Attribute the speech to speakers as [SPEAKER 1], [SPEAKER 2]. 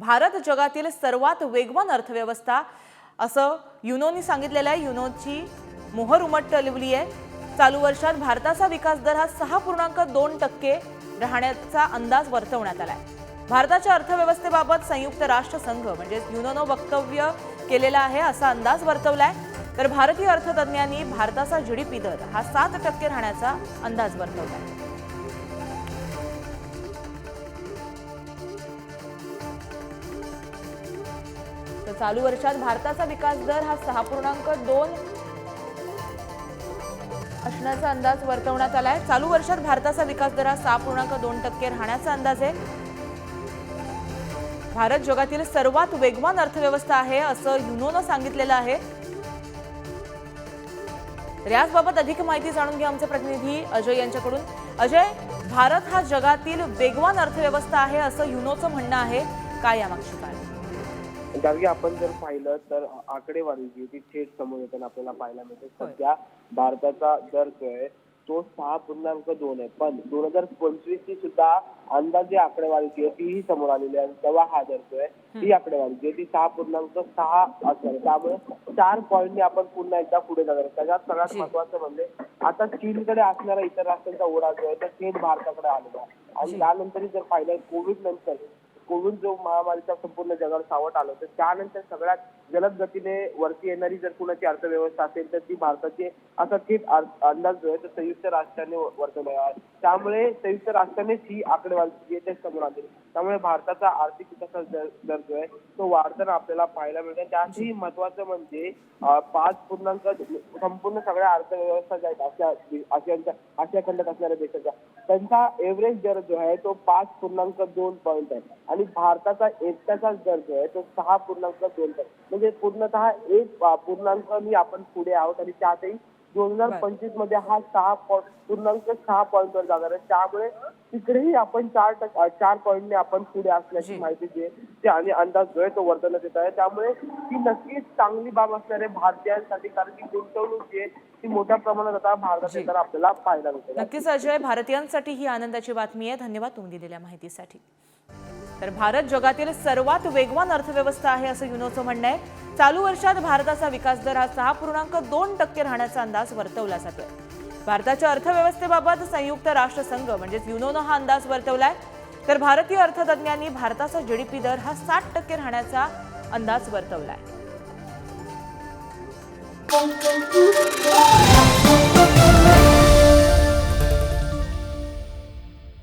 [SPEAKER 1] भारत जगातील सर्वात वेगवान अर्थव्यवस्था असं युनोनी सांगितलेलं आहे. युनोची मोहर उमटवली आहे. चालू वर्षात भारताचा विकास दर हा सहा पूर्णांक दोन टक्के राहण्याचा अंदाज वर्तवण्यात आला आहे भारताच्या अर्थव्यवस्थेबाबत संयुक्त राष्ट्र संघ म्हणजे युनोनं वक्तव्य केलेलं आहे असा अंदाज वर्तवलाय. तर भारतीय अर्थतज्ज्ञांनी भारताचा जीडीपी दर हा सात टक्के राहण्याचा अंदाज वर्तवलाय. चालू वर्षात भारताचा विकास दर हा सहा पूर्णांक दोन असण्याचा अंदाज वर्तवण्यात आला आहे चालू वर्षात भारताचा विकास दर हा सहा पूर्णांक दोन टक्के राहण्याचा अंदाज आहे. भारत जगातील सर्वात वेगवान अर्थव्यवस्था आहे असं युनोनं सांगितलेलं आहे. तर याचबाबत अधिक माहिती जाणून घ्या आमचे प्रतिनिधी अजय यांच्याकडून. अजय भारत हा जगातील वेगवान अर्थव्यवस्था आहे असं युनोचं म्हणणं आहे. काय यामागची कारण
[SPEAKER 2] जागी आपण जर पाहिलं तर आकडेवारी जी ती थेट समोर येताना आपल्याला पाहायला मिळते
[SPEAKER 1] होय.
[SPEAKER 2] सध्या भारताचा दर जो आहे तो सहा पूर्णांक दोन आहे पण दोन हजार पंचवीस ची सुद्धा अंदाजे आकडेवारी जी आहे तीही समोर आलेली आहे तेव्हा हा दर जो आहे ती आकडेवारी जी आहे ती सहा पूर्णांक सहा असणार आहे त्यामुळे चार पॉईंटने आपण पुन्हा एकदा पुढे जाणार आहे. त्याच्यात सगळ्यात
[SPEAKER 1] जी.
[SPEAKER 2] महत्वाचं म्हणजे आता चीनकडे असणारा इतर राष्ट्रांचा ओढा जो आहे तो थेट भारताकडे आलेला आहे आणि
[SPEAKER 1] जी.
[SPEAKER 2] त्यानंतरही जर पाहिलं कोविड नंतर कोविड जो महामारीचा संपूर्ण जगावर सावट आलं तर त्यानंतर सगळ्यात जलद गतीने वरती येणारी जर कुणाची अर्थव्यवस्था असेल तर ती भारताची असा थेट अंदाज जो आहे तो संयुक्त राष्ट्राने वर्तवला आहे. त्यामुळे संयुक्त राष्ट्रानेच ही आकडेवारी जी समोर आली. त्यामुळे भारताचा आर्थिक विकासाचा दर जो आहे तो वाढताना आपल्याला पाहायला मिळतो त्यातही महत्वाचं म्हणजे पाच पूर्णांक संपूर्ण सगळ्या अर्थव्यवस्था ज्या आहेत आशिया आशियाच्या आशिया खंडात असणाऱ्या देशाच्या त्यांचा एव्हरेज दर जो आहे तो पाच पूर्णांक दोन पॉईंट आहे. आणि भारताचा एकट्याचा दर जो आहे तो सहा पूर्णांक दोन पॉईंट म्हणजे पूर्णतः एक अं, पूर्णांकानी आपण पुढे आहोत आणि त्यातही दोन हजार. पंचवीसमध्ये हा सहा पॉ- पूर्णांक सहा पॉईंट वर जाणार आहे. त्यामुळे तिकडेही आपण चार टक अं, चार पॉईंटने आपण पुढे असल्याची. माहिती जी आणि अंदाज जो आहे तो वर्तवण्यात येत आहे. त्यामुळे ती नक्कीच चांगली बाब असणार आहे भारतीयांसाठी कारण की गुंतवणूक जी आहे ती मोठ्या प्रमाणात आता भारतात
[SPEAKER 1] जी.
[SPEAKER 2] येताना आपल्याला पाहायला मिळते
[SPEAKER 1] नक्कीच अजय भारतीयांसाठी ही आनंदाची बातमी आहे. धन्यवाद तुम्ही दिलेल्या माहितीसाठी. तर भारत जगातील सर्वात वेगवान अर्थव्यवस्था आहे असं युनोचं म्हणणं आहे. चालू वर्षात भारताचा विकास दर हा सहा पूर्णांक दोन टक्के राहण्याचा अंदाज वर्तवला जातोय. भारताच्या अर्थव्यवस्थेबाबत संयुक्त राष्ट्र संघ म्हणजेच युनोनं हा अंदाज वर्तवलाय. तर भारतीय अर्थतज्ञांनी भारताचा जीडीपी दर हा साठ टक्के राहण्याचा अंदाज वर्तवलाय.